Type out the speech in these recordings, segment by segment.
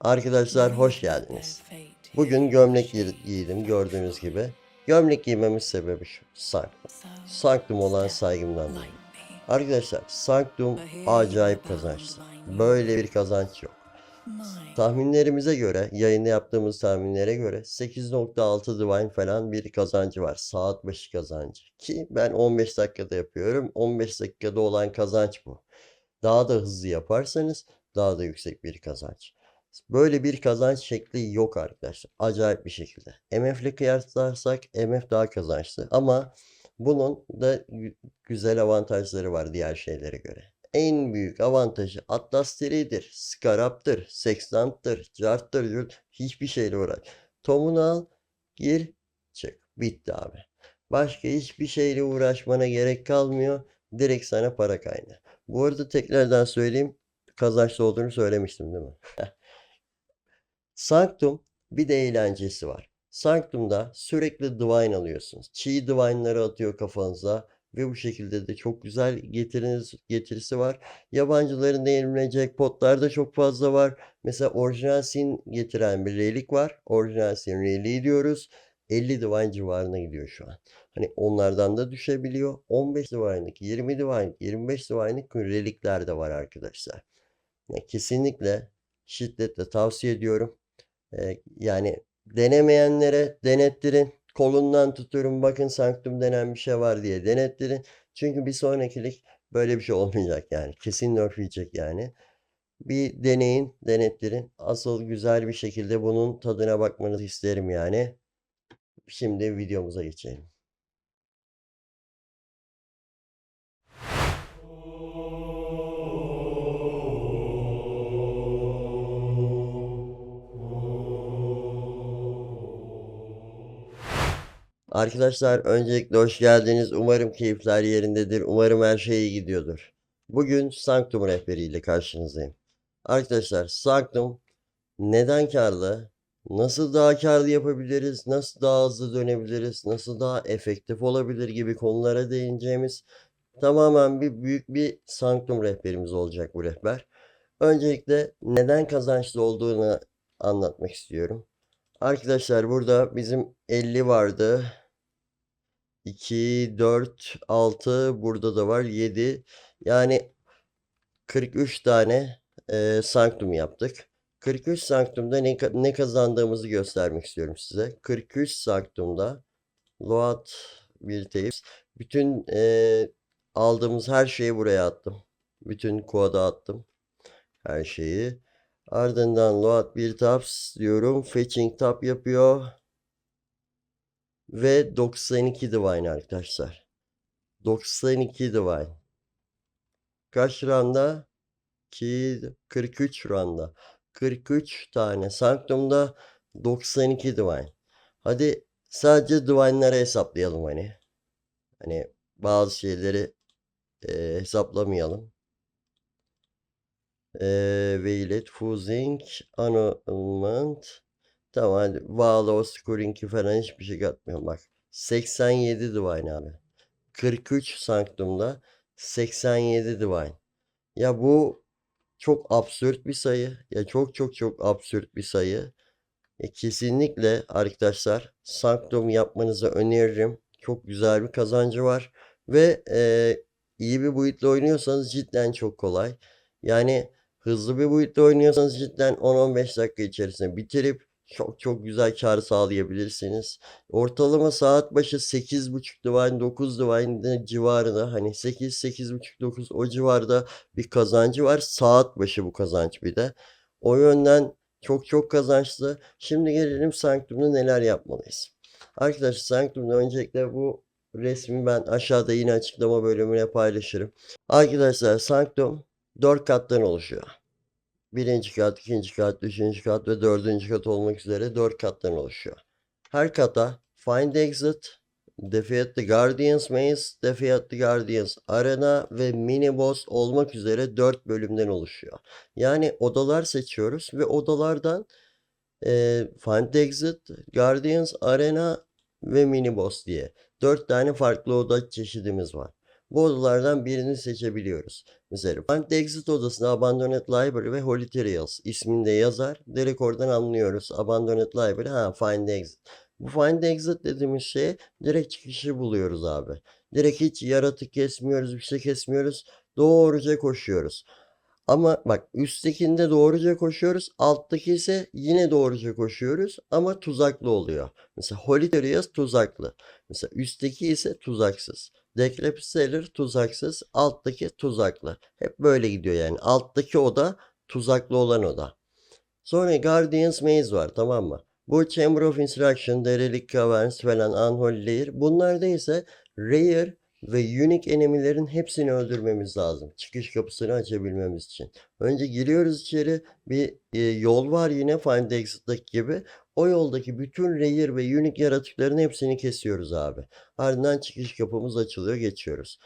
Arkadaşlar hoş geldiniz. Bugün gömlek giy- giydim gördüğünüz gibi. Gömlek giymemin sebebi şu. Sanctum. Sanctum olan saygımdan dolayı. Arkadaşlar Sanctum acayip kazançlı. Böyle bir kazanç yok. Tahminlerimize göre, yayında yaptığımız tahminlere göre 8.6 divine falan bir kazancı var. Saat başı kazancı. Ki ben 15 dakikada yapıyorum. 15 dakikada olan kazanç bu. Daha da hızlı yaparsanız daha da yüksek bir kazanç. Böyle bir kazanç şekli yok arkadaşlar. Acayip bir şekilde. MF ile kıyaslarsak MF daha kazançlı. Ama bunun da gü- güzel avantajları var diğer şeylere göre. En büyük avantajı Atlas 3'dir, Scarab'dır, Sextant'tır, Jart'tır, Jurt. Hiçbir şeyle uğraş. Tomunu al, gir, çık. Bitti abi. Başka hiçbir şeyle uğraşmana gerek kalmıyor. Direkt sana para kaynağı. Bu arada tekrardan söyleyeyim. Kazançlı olduğunu söylemiştim değil mi? Sanctum bir de eğlencesi var. Sanctum'da sürekli divine alıyorsunuz. Çiğ divine'ları atıyor kafanıza ve bu şekilde de çok güzel getiriniz, getirisi var. Yabancıların eline jackpotlar da çok fazla var. Mesela orijinal sin getiren bir relik var. Orijinal sin reliği diyoruz. 50 divine civarına gidiyor şu an. Hani onlardan da düşebiliyor. 15 divine'lık, 20 divine'lık, 25 divine'lık relikler de var arkadaşlar. Ya kesinlikle şiddetle tavsiye ediyorum. Yani denemeyenlere denettirin. Kolundan tutuyorum bakın Sanctum denen bir şey var diye denettirin. Çünkü bir sonrakilik böyle bir şey olmayacak yani. Kesin nerf yani. Bir deneyin, denettirin. Asıl güzel bir şekilde bunun tadına bakmanızı isterim yani. Şimdi videomuza geçelim. Arkadaşlar öncelikle hoş geldiniz. Umarım keyifler yerindedir. Umarım her şey iyi gidiyordur. Bugün Sanctum rehberiyle karşınızdayım. Arkadaşlar Sanctum neden karlı? Nasıl daha karlı yapabiliriz? Nasıl daha hızlı dönebiliriz? Nasıl daha efektif olabilir gibi konulara değineceğimiz tamamen bir büyük bir Sanctum rehberimiz olacak bu rehber. Öncelikle neden kazançlı olduğunu anlatmak istiyorum. Arkadaşlar burada bizim 50 vardı. 2, 4, 6 burada da var 7. Yani 43 tane e, sanctum yaptık. 43 sanctumda ne, ne kazandığımızı göstermek istiyorum size. 43 sanctumda Loat bir tapes. Bütün e, aldığımız her şeyi buraya attım. Bütün koda attım. Her şeyi. Ardından load bir tabs diyorum. Fetching tab yapıyor. Ve 92 divine arkadaşlar. 92 divine. Kaç randa? 2, 43 randa. 43 tane Sanctum'da 92 divine. Hadi sadece divine'ları hesaplayalım hani. Hani bazı şeyleri e, hesaplamayalım. Eee Violet, Fusing, Annulment. Tamam hadi. Valo, Scoring'i falan hiçbir şey katmıyorum bak. 87 Divine abi. 43 Sanctum'da 87 Divine. Ya bu çok absürt bir sayı. Ya çok çok çok absürt bir sayı. E, kesinlikle arkadaşlar Sanctum yapmanızı öneririm. Çok güzel bir kazancı var. Ve e, iyi bir boyutla oynuyorsanız cidden çok kolay. Yani hızlı bir boyutta oynuyorsanız cidden 10-15 dakika içerisinde bitirip çok çok güzel kar sağlayabilirsiniz. Ortalama saat başı 8.5 divine 9 divine civarında hani 8 8.5 9 o civarda bir kazancı var. Saat başı bu kazanç bir de. O yönden çok çok kazançlı. Şimdi gelelim Sanctum'da neler yapmalıyız. Arkadaşlar Sanctum'da öncelikle bu resmi ben aşağıda yine açıklama bölümüne paylaşırım. Arkadaşlar Sanctum 4 kattan oluşuyor. Birinci kat, ikinci kat, üçüncü kat ve dördüncü kat olmak üzere dört kattan oluşuyor. Her kata Find Exit, Defeat the Guardians Maze, Defeat the Guardians Arena ve Mini Boss olmak üzere dört bölümden oluşuyor. Yani odalar seçiyoruz ve odalardan eee Find Exit, Guardians Arena ve Mini Boss diye dört tane farklı oda çeşidimiz var. Bu odalardan birini seçebiliyoruz. Mesela Find Exit odasında Abandoned Library ve Holy Trials isminde yazar. Direkt oradan anlıyoruz. Abandoned Library, ha Find Exit. Bu Find Exit dediğimiz şeye direkt çıkışı buluyoruz abi. Direkt hiç yaratık kesmiyoruz, bir şey kesmiyoruz. Doğruca koşuyoruz. Ama bak üsttekinde doğruca koşuyoruz. Alttaki ise yine doğruca koşuyoruz ama tuzaklı oluyor. Mesela Holy Trials tuzaklı. Mesela üstteki ise tuzaksız. Cellar tuzaksız. Alttaki tuzaklı. Hep böyle gidiyor yani. Alttaki oda tuzaklı olan oda. Sonra Guardian's Maze var tamam mı? Bu Chamber of Instruction, Derelict Caverns falan, Unholy Lair. Bunlarda ise Rare ve unique enemilerin hepsini öldürmemiz lazım. Çıkış kapısını açabilmemiz için. Önce giriyoruz içeri. Bir e, yol var yine Find the Exit'taki gibi. O yoldaki bütün rare ve unique yaratıkların hepsini kesiyoruz abi. Ardından çıkış kapımız açılıyor geçiyoruz.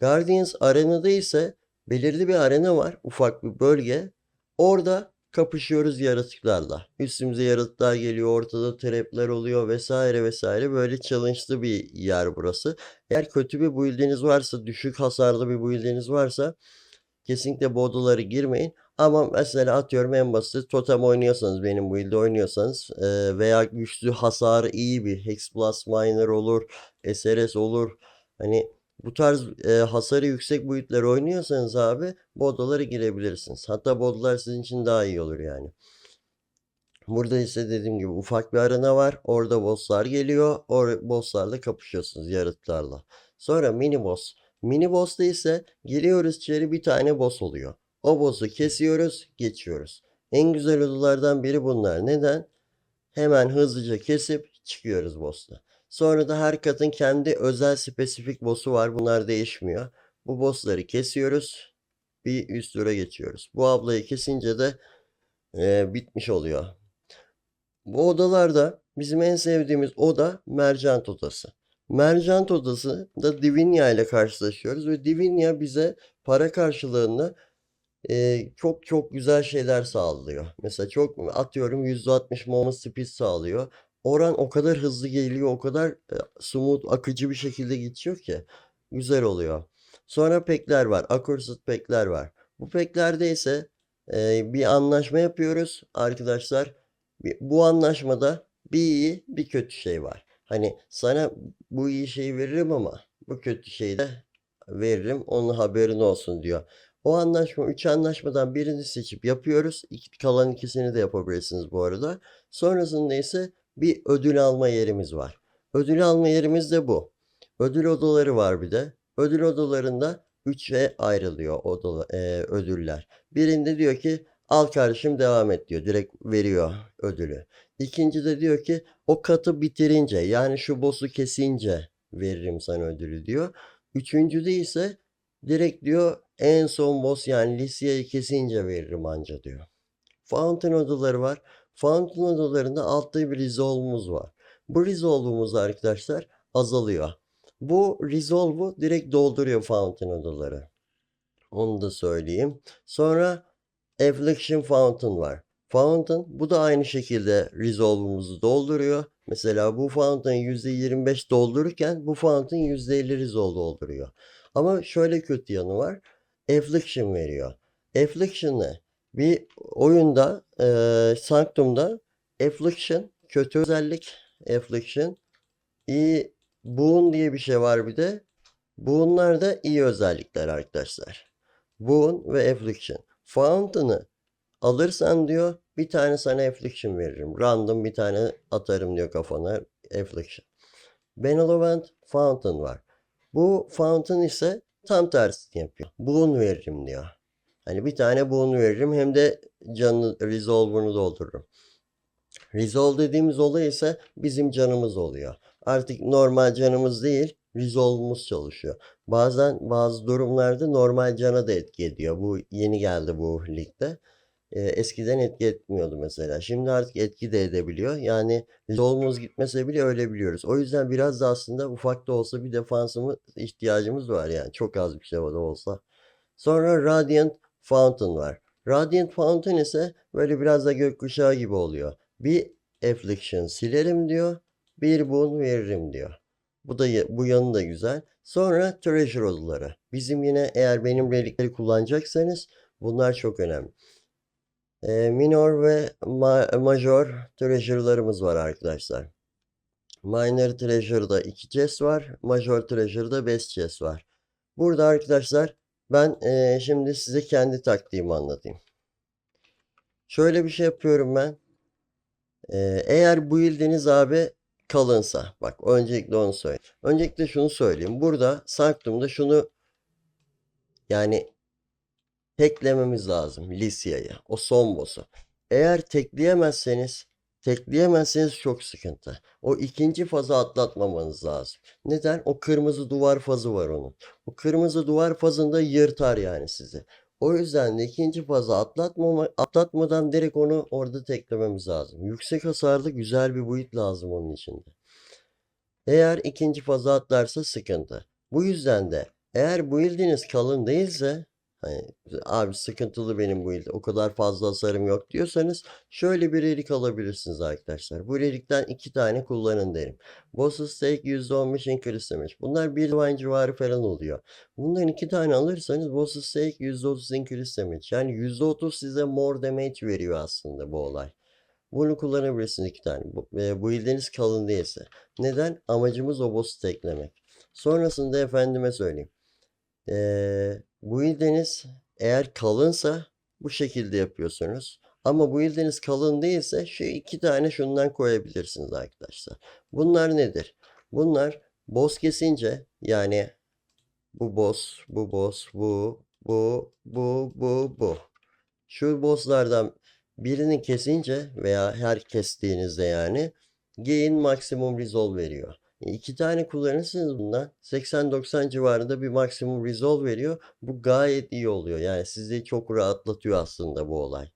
Guardians Arena'da ise belirli bir arena var. Ufak bir bölge. Orada kapışıyoruz yaratıklarla. Üstümüze yaratıklar geliyor, ortada trapler oluyor vesaire vesaire. Böyle challenge'lı bir yer burası. Eğer kötü bir build'iniz varsa, düşük hasarlı bir build'iniz varsa kesinlikle bu girmeyin. Ama mesela atıyorum en basit totem oynuyorsanız, benim bu build'de oynuyorsanız e, veya güçlü hasarı iyi bir Hex Plus Miner olur, SRS olur. Hani bu tarz e, hasarı yüksek boyutlar oynuyorsanız abi bu odalara girebilirsiniz. Hatta bu odalar sizin için daha iyi olur yani. Burada ise dediğim gibi ufak bir arena var. Orada bosslar geliyor. O bosslarla kapışıyorsunuz yaratıklarla. Sonra mini boss. Mini boss'ta ise giriyoruz içeri bir tane boss oluyor. O boss'u kesiyoruz, geçiyoruz. En güzel odalardan biri bunlar. Neden? Hemen hızlıca kesip çıkıyoruz boss'ta. Sonra da her katın kendi özel spesifik boss'u var. Bunlar değişmiyor. Bu boss'ları kesiyoruz. Bir üst tura geçiyoruz. Bu ablayı kesince de e, bitmiş oluyor. Bu odalarda bizim en sevdiğimiz oda Mercant odası. Mercant odası da Divinia ile karşılaşıyoruz ve Divinia bize para karşılığında e, çok çok güzel şeyler sağlıyor. Mesela çok atıyorum %60 movement speed sağlıyor. Oran o kadar hızlı geliyor, o kadar e, smooth, akıcı bir şekilde geçiyor ki güzel oluyor. Sonra pekler var, accursed pekler var. Bu peklerde ise e, bir anlaşma yapıyoruz arkadaşlar. Bu anlaşmada bir iyi, bir kötü şey var. Hani sana bu iyi şeyi veririm ama bu kötü şeyi de veririm, onun haberin olsun diyor. O anlaşma, üç anlaşmadan birini seçip yapıyoruz. İki, kalan ikisini de yapabilirsiniz bu arada. Sonrasında ise bir ödül alma yerimiz var. Ödül alma yerimiz de bu. Ödül odaları var bir de. Ödül odalarında 3'e ayrılıyor odalı, e, ödüller. Birinde diyor ki al kardeşim devam et diyor. Direkt veriyor ödülü. İkinci de diyor ki o katı bitirince yani şu boss'u kesince veririm sana ödülü diyor. Üçüncüde ise direkt diyor en son boss yani Lysia'yı kesince veririm anca diyor. Fountain odaları var. Fountain odalarında altta bir resolve'umuz var. Bu resolve'umuz arkadaşlar azalıyor. Bu resolve'u direkt dolduruyor fountain odaları. Onu da söyleyeyim. Sonra Affliction Fountain var. Fountain bu da aynı şekilde resolve'umuzu dolduruyor. Mesela bu Fountain %25 doldururken bu Fountain %50 resolve dolduruyor. Ama şöyle kötü yanı var. Affliction veriyor. Affliction ne? Bir oyunda eee Sanctum'da Affliction kötü özellik. Affliction iyi Boon diye bir şey var bir de. Boon'lar da iyi özellikler arkadaşlar. Boon ve Affliction. Fountain'ı alırsan diyor bir tane sana Affliction veririm. Random bir tane atarım diyor kafana Affliction. Benevolent Fountain var. Bu Fountain ise tam tersini yapıyor. Boon veririm diyor. Hani bir tane boon veririm hem de canı resolve'unu doldururum. Resolve dediğimiz olay ise bizim canımız oluyor. Artık normal canımız değil, resolve'umuz çalışıyor. Bazen bazı durumlarda normal cana da etki ediyor. Bu yeni geldi bu ligde. Ee, eskiden etki etmiyordu mesela. Şimdi artık etki de edebiliyor. Yani resolve'umuz gitmese bile ölebiliyoruz. O yüzden biraz da aslında ufak da olsa bir defansımız ihtiyacımız var yani. Çok az bir şey da olsa. Sonra Radiant Fountain var. Radiant Fountain ise böyle biraz da gökkuşağı gibi oluyor. Bir affliction silerim diyor. Bir boon veririm diyor. Bu da bu yanı da güzel. Sonra treasure odaları. Bizim yine eğer benim relikleri kullanacaksanız bunlar çok önemli. Ee, minor ve ma- major treasure'larımız var arkadaşlar. Minor treasure'da 2 chest var. Major treasure'da 5 chest var. Burada arkadaşlar ben eee, şimdi size kendi taktiğimi anlatayım. Şöyle bir şey yapıyorum ben. Eee, eğer bu build'iniz abi kalınsa. Bak öncelikle onu söyleyeyim. Öncelikle şunu söyleyeyim. Burada Sanctum'da şunu yani teklememiz lazım Lysia'yı. O son boss'u. Eğer tekleyemezseniz tekleyemezseniz çok sıkıntı. O ikinci fazı atlatmamanız lazım. Neden? O kırmızı duvar fazı var onun. O kırmızı duvar fazında yırtar yani sizi. O yüzden de ikinci fazı atlatmama, atlatmadan direkt onu orada teklememiz lazım. Yüksek hasarlı güzel bir build lazım onun içinde. Eğer ikinci fazı atlarsa sıkıntı. Bu yüzden de eğer build'iniz kalın değilse hani abi sıkıntılı benim build o kadar fazla hasarım yok diyorsanız şöyle bir relik alabilirsiniz arkadaşlar. Bu relikten iki tane kullanın derim. Boss'u stake %15 increase demiş. Bunlar bir divine civarı falan oluyor. Bundan iki tane alırsanız boss'u stake %30 increase demiş. Yani %30 size more damage veriyor aslında bu olay. Bunu kullanabilirsiniz iki tane. Bu, e, build'iniz kalın değilse. Neden? Amacımız o boss'u teklemek. Sonrasında efendime söyleyeyim. Eee bu ildeniz eğer kalınsa bu şekilde yapıyorsunuz. Ama bu ildeniz kalın değilse şu iki tane şundan koyabilirsiniz arkadaşlar. Bunlar nedir? Bunlar boss kesince yani bu boss, bu boss, bu, bu, bu, bu, bu. Şu bosslardan birini kesince veya her kestiğinizde yani gain maksimum resolve veriyor. E, İki tane kullanırsınız bundan 80-90 civarında bir maksimum resolve veriyor. Bu gayet iyi oluyor. Yani sizi çok rahatlatıyor aslında bu olay.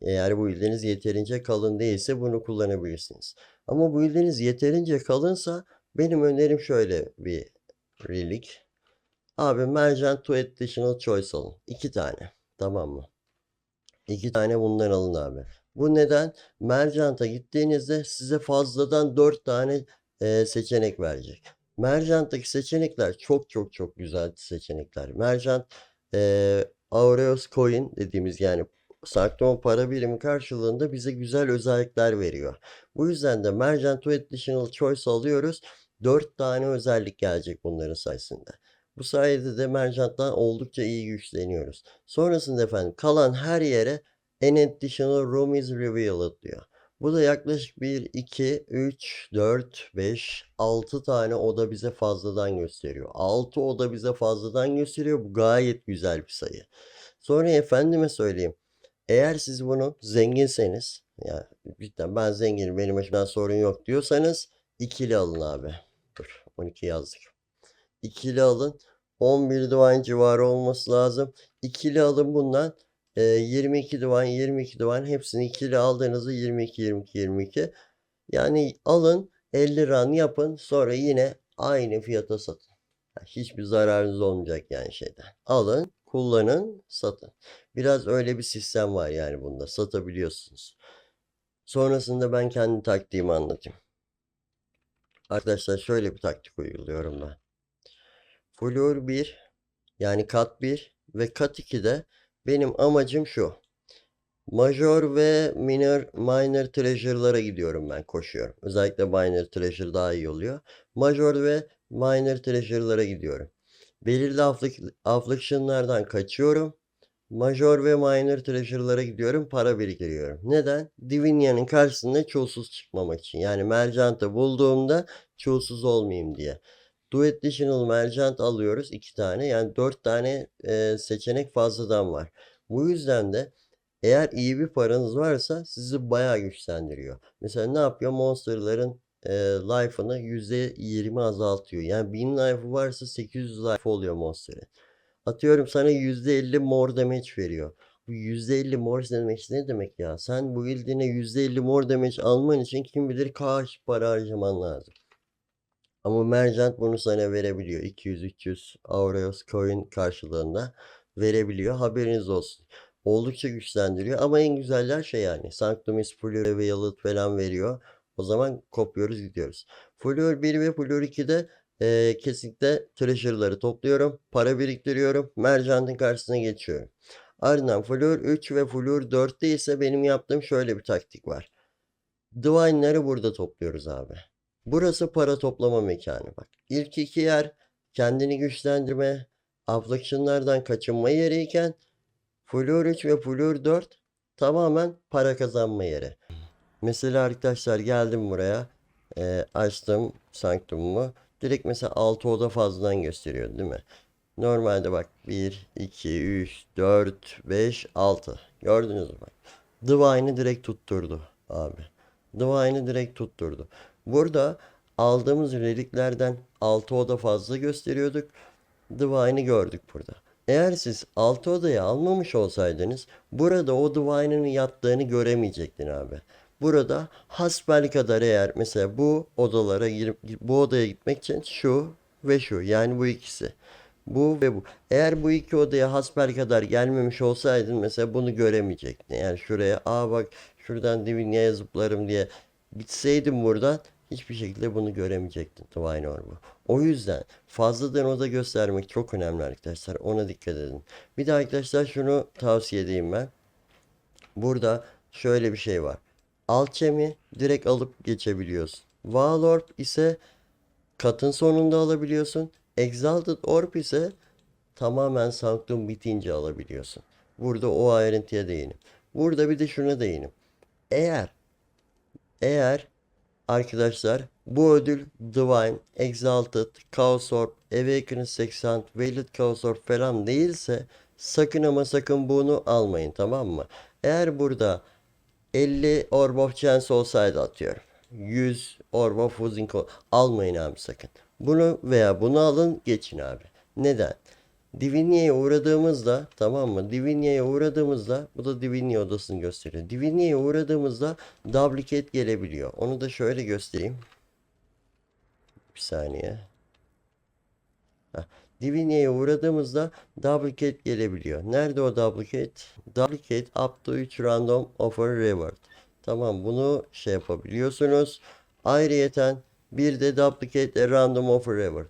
Eğer bu ildeniz yeterince kalın değilse bunu kullanabilirsiniz. Ama bu ildeniz yeterince kalınsa benim önerim şöyle bir relik. Abi Merchant to Additional Choice alın. İki tane. Tamam mı? İki tane bundan alın abi. Bu neden? Merchant'a gittiğinizde size fazladan dört tane e, seçenek verecek. Merchant'taki seçenekler çok çok çok güzel seçenekler. Merchant e, Aureus Coin dediğimiz yani Sanctum para birimi karşılığında bize güzel özellikler veriyor. Bu yüzden de Merchant Additional Choice alıyoruz. 4 tane özellik gelecek bunların sayesinde. Bu sayede de Merchant'tan oldukça iyi güçleniyoruz. Sonrasında efendim kalan her yere An additional room is revealed diyor. Bu da yaklaşık 1, 2, 3, 4, 5, 6 tane oda bize fazladan gösteriyor. 6 oda bize fazladan gösteriyor. Bu gayet güzel bir sayı. Sonra efendime söyleyeyim. Eğer siz bunu zenginseniz, ya cidden ben zenginim benim başımdan sorun yok diyorsanız ikili alın abi. Dur 12 yazdık. İkili alın. 11 divine civarı olması lazım. İkili alın bundan. E, 22 divine, 22 divine hepsini ikili aldığınızda 22, 22, 22. Yani alın 50 run yapın sonra yine aynı fiyata satın. Hiçbir zararınız olmayacak yani şeyden. Alın, kullanın, satın. Biraz öyle bir sistem var yani bunda. Satabiliyorsunuz. Sonrasında ben kendi taktiğimi anlatayım. Arkadaşlar şöyle bir taktik uyguluyorum ben. Floor 1 yani kat 1 ve kat 2'de benim amacım şu. Major ve minor, minor treasure'lara gidiyorum ben koşuyorum. Özellikle minor treasure daha iyi oluyor. Major ve minor treasure'lara gidiyorum. Belirli afflic- affliction'lardan kaçıyorum. Major ve minor treasure'lara gidiyorum. Para biriktiriyorum. Neden? Divinia'nın karşısında çulsuz çıkmamak için. Yani mercant'ı bulduğumda çulsuz olmayayım diye. Additional merchant alıyoruz. iki tane. Yani dört tane e, seçenek fazladan var. Bu yüzden de eğer iyi bir paranız varsa sizi bayağı güçlendiriyor. Mesela ne yapıyor? Monsterların e, life'ını %20 azaltıyor. Yani 1000 life'ı varsa 800 life oluyor Monster'ın. Atıyorum sana %50 more damage veriyor. Bu %50 more damage ne demek ya? Sen bu build'ine %50 more damage alman için kim bilir kaç para harcaman lazım. Ama Merchant bunu sana verebiliyor. 200-300 Aureus coin karşılığında verebiliyor. Haberiniz olsun. Oldukça güçlendiriyor ama en güzeller şey yani. Sanctum is Fully Revealed falan veriyor. O zaman kopuyoruz gidiyoruz. Fleur 1 ve Fleur 2'de eee, kesinlikle treasure'ları topluyorum. Para biriktiriyorum. Merchant'ın karşısına geçiyorum. Ardından Fleur 3 ve Fleur 4'te ise benim yaptığım şöyle bir taktik var. Divine'ları burada topluyoruz abi. Burası para toplama mekanı bak. İlk iki yer kendini güçlendirme, affliction'lardan kaçınma yeriyken Fleur 3 ve Fleur 4 tamamen para kazanma yeri. Mesela arkadaşlar geldim buraya. eee, açtım Sanctum'umu. Direkt mesela 6 oda fazladan gösteriyor değil mi? Normalde bak 1, 2, 3, 4, 5, 6. Gördünüz mü bak. Divine'ı direkt tutturdu abi. Divine'ı direkt tutturdu. Burada aldığımız reliklerden 6 oda fazla gösteriyorduk. Divine'ı gördük burada. Eğer siz 6 odayı almamış olsaydınız burada o Divine'ın yattığını göremeyecektin abi. Burada hasbelkader eğer mesela bu odalara girip bu odaya gitmek için şu ve şu yani bu ikisi. Bu ve bu. Eğer bu iki odaya hasbelkader gelmemiş olsaydın mesela bunu göremeyecektin. Yani şuraya aa bak şuradan Divine'ye zıplarım diye gitseydim buradan hiçbir şekilde bunu göremeyecektin Divine Orb'u. O yüzden fazladan oda göstermek çok önemli arkadaşlar. Ona dikkat edin. Bir de arkadaşlar şunu tavsiye edeyim ben. Burada şöyle bir şey var. Alchemy direkt alıp geçebiliyorsun. Vaal Orb ise katın sonunda alabiliyorsun. Exalted Orb ise tamamen Sanctum bitince alabiliyorsun. Burada o ayrıntıya değinim. Burada bir de şuna değinim. Eğer eğer arkadaşlar bu ödül Divine, Exalted, Chaos Orb, Awakened 80, Veiled Chaos Orb falan değilse sakın ama sakın bunu almayın tamam mı? Eğer burada 50 Orb of Chance olsaydı atıyorum. 100 Orb of Fusing ol- almayın abi sakın. Bunu veya bunu alın geçin abi. Neden? Divinia'ya uğradığımızda tamam mı? Divinia'ya uğradığımızda bu da Divinia odasını gösteriyor. Divinia'ya uğradığımızda duplicate gelebiliyor. Onu da şöyle göstereyim. Bir saniye. Heh. Divinia'ya uğradığımızda duplicate gelebiliyor. Nerede o duplicate? Duplicate up to 3 random offer reward. Tamam bunu şey yapabiliyorsunuz. Ayrıyeten bir de duplicate a random offer reward.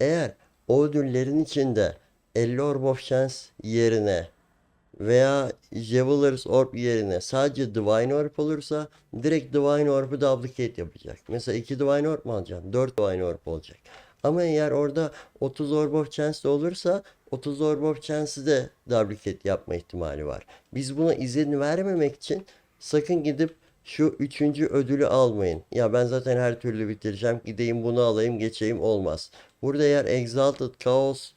Eğer o ödüllerin içinde 50 Orb of Chance yerine veya Javeller's Orb yerine sadece Divine Orb olursa direkt Divine Orb'u duplicate yapacak. Mesela 2 Divine Orb mu alacaksın? 4 Divine Orb olacak. Ama eğer orada 30 Orb of Chance de olursa 30 Orb of Chance'ı de duplicate yapma ihtimali var. Biz buna izin vermemek için sakın gidip şu üçüncü ödülü almayın. Ya ben zaten her türlü bitireceğim. Gideyim bunu alayım geçeyim olmaz. Burada eğer Exalted Chaos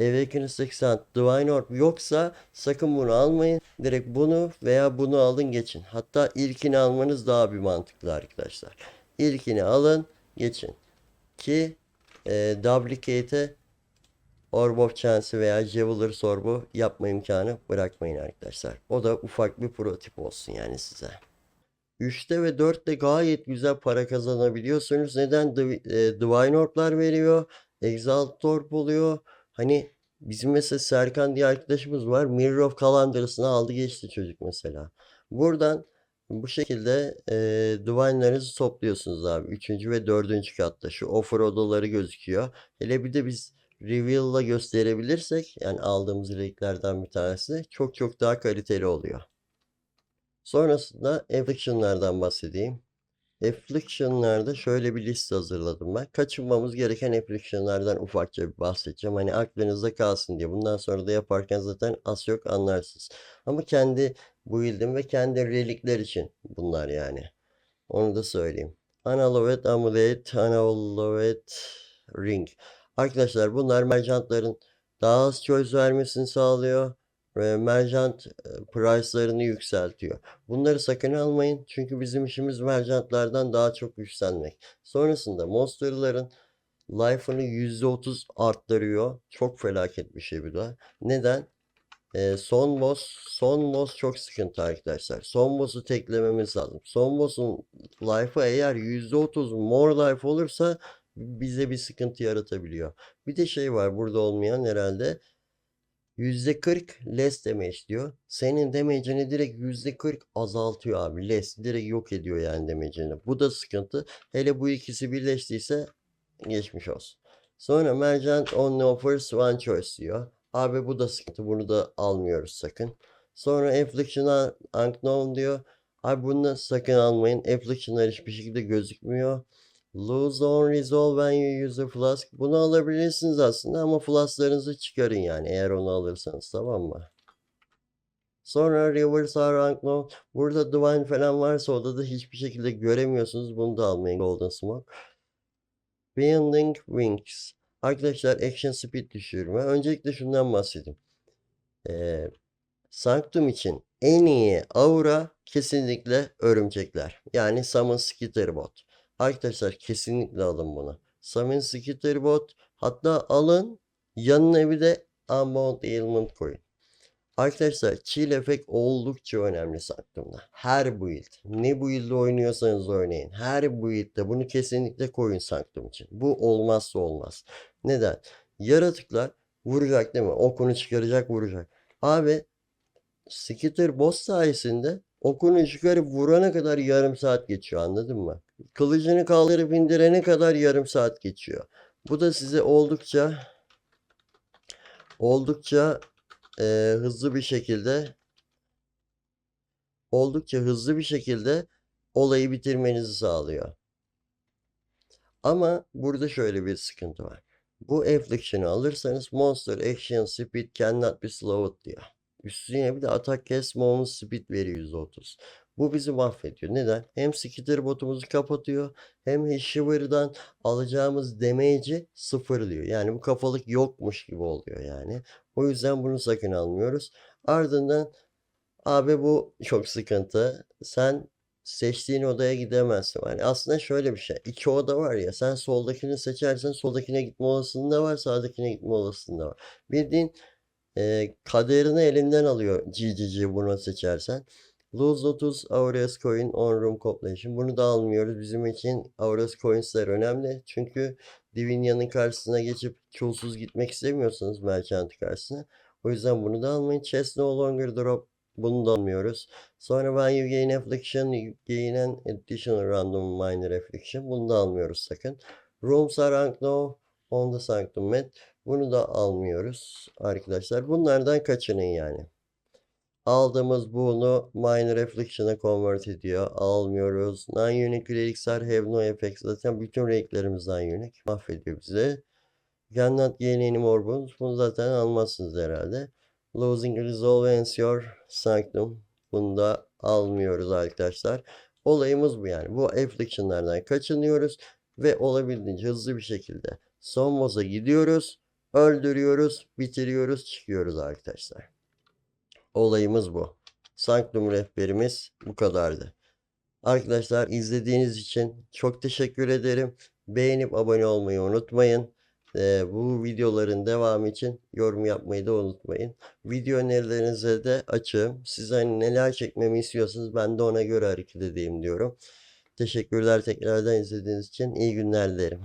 Awakened 80 Divine Orb yoksa sakın bunu almayın. Direkt bunu veya bunu alın geçin. Hatta ilkini almanız daha bir mantıklı arkadaşlar. İlkini alın geçin. Ki e, Duplicate'e Orb of Chance'ı veya Javeller's Orb'u yapma imkanı bırakmayın arkadaşlar. O da ufak bir pro tip olsun yani size. 3'te ve 4'te gayet güzel para kazanabiliyorsunuz. Neden? Div- e, Divine Orb'lar veriyor. Exalt Orb oluyor. Hani bizim mesela Serkan diye arkadaşımız var. Mirror of Calendar'ısını aldı geçti çocuk mesela. Buradan bu şekilde e, Divine'larınızı topluyorsunuz abi. 3. ve 4. katta. Şu offer odaları gözüküyor. Hele bir de biz Reveal'la gösterebilirsek yani aldığımız reliklerden bir tanesi çok çok daha kaliteli oluyor. Sonrasında affliction'lardan bahsedeyim. Affliction'larda şöyle bir liste hazırladım ben. Kaçınmamız gereken affliction'lardan ufakça bir bahsedeceğim. Hani aklınızda kalsın diye. Bundan sonra da yaparken zaten az çok anlarsınız. Ama kendi build'im ve kendi relikler için bunlar yani. Onu da söyleyeyim. Analovet Amulet, Analovet Ring. Arkadaşlar bunlar merchantların daha az choice vermesini sağlıyor ve merchant price'larını yükseltiyor. Bunları sakın almayın çünkü bizim işimiz merchantlardan daha çok güçlenmek. Sonrasında monsterların life'ını %30 arttırıyor. Çok felaket bir şey bu da. Neden? Ee, son boss, son boss çok sıkıntı arkadaşlar. Son boss'u teklememiz lazım. Son boss'un life'ı eğer %30 more life olursa bize bir sıkıntı yaratabiliyor. Bir de şey var burada olmayan herhalde. %40 less damage diyor. Senin damage'ini direkt %40 azaltıyor abi. Less direkt yok ediyor yani damage'ini. Bu da sıkıntı. Hele bu ikisi birleştiyse geçmiş olsun. Sonra Merchant only offers one choice diyor. Abi bu da sıkıntı. Bunu da almıyoruz sakın. Sonra Affliction Unknown diyor. Abi bunu sakın almayın. Affliction'lar hiçbir şekilde gözükmüyor. Lose on resolve when you use a flask. Bunu alabilirsiniz aslında ama flasklarınızı çıkarın yani eğer onu alırsanız tamam mı? Sonra Rivers are unknown. Burada Divine falan varsa odada hiçbir şekilde göremiyorsunuz. Bunu da almayın Golden Smoke. Bending Wings. Arkadaşlar Action Speed düşürme. Öncelikle şundan bahsedeyim. Ee, Sanctum için en iyi aura kesinlikle örümcekler. Yani Summon Skitterbot. Arkadaşlar kesinlikle alın bunu. Summon Skitterbot hatta alın yanına bir de Unbound Ailment koyun. Arkadaşlar chill efekt oldukça önemli Sanctum'da. Her build. Ne build'de oynuyorsanız oynayın. Her build'de bunu kesinlikle koyun Sanctum için. Bu olmazsa olmaz. Neden? Yaratıklar vuracak değil mi? Okunu çıkaracak vuracak. Abi Skitter boss sayesinde okunu çıkarıp vurana kadar yarım saat geçiyor anladın mı? Kılıcını kaldırıp indirene kadar yarım saat geçiyor. Bu da size oldukça oldukça e, hızlı bir şekilde oldukça hızlı bir şekilde olayı bitirmenizi sağlıyor. Ama burada şöyle bir sıkıntı var. Bu Affliction'ı alırsanız Monster Action Speed cannot be slowed diyor. Üstüne bir de atak kes movement speed veriyor %30. Bu bizi mahvediyor. Neden? Hem skitter botumuzu kapatıyor hem Shiver'dan alacağımız damage'i sıfırlıyor. Yani bu kafalık yokmuş gibi oluyor yani. O yüzden bunu sakın almıyoruz. Ardından abi bu çok sıkıntı. Sen seçtiğin odaya gidemezsin. Yani aslında şöyle bir şey. İki oda var ya sen soldakini seçersen soldakine gitme olasılığı da var sağdakine gitme olasılığı da var. Bildiğin e, kaderini elinden alıyor GGG bunu seçersen. Lose 30 Aureus Coin on Room Completion. Bunu da almıyoruz. Bizim için Aureus Coins'ler önemli. Çünkü Divinia'nın karşısına geçip çulsuz gitmek istemiyorsanız Merchant karşısına. O yüzden bunu da almayın. Chest no longer drop. Bunu da almıyoruz. Sonra when you gain affliction, you gain an additional random minor affliction. Bunu da almıyoruz sakın. Rooms are unknown on the sanctum mat. Bunu da almıyoruz arkadaşlar. Bunlardan kaçının yani. Aldığımız bunu minor affliction'a convert ediyor. Almıyoruz. Non-unique relics are have no effects. Zaten bütün renklerimiz non-unique. Mahvediyor bizi. Cannot gain any more boons. Bunu zaten almazsınız herhalde. Losing resolve ends your sanctum. Bunu da almıyoruz arkadaşlar. Olayımız bu yani. Bu affliction'lardan kaçınıyoruz. Ve olabildiğince hızlı bir şekilde son boss'a gidiyoruz. Öldürüyoruz, bitiriyoruz, çıkıyoruz arkadaşlar. Olayımız bu. Sanctum rehberimiz bu kadardı. Arkadaşlar izlediğiniz için çok teşekkür ederim. Beğenip abone olmayı unutmayın. Ee, bu videoların devamı için yorum yapmayı da unutmayın. Video önerilerinize de açığım. Siz hani neler çekmemi istiyorsanız ben de ona göre hareket edeyim diyorum. Teşekkürler tekrardan izlediğiniz için. İyi günler dilerim.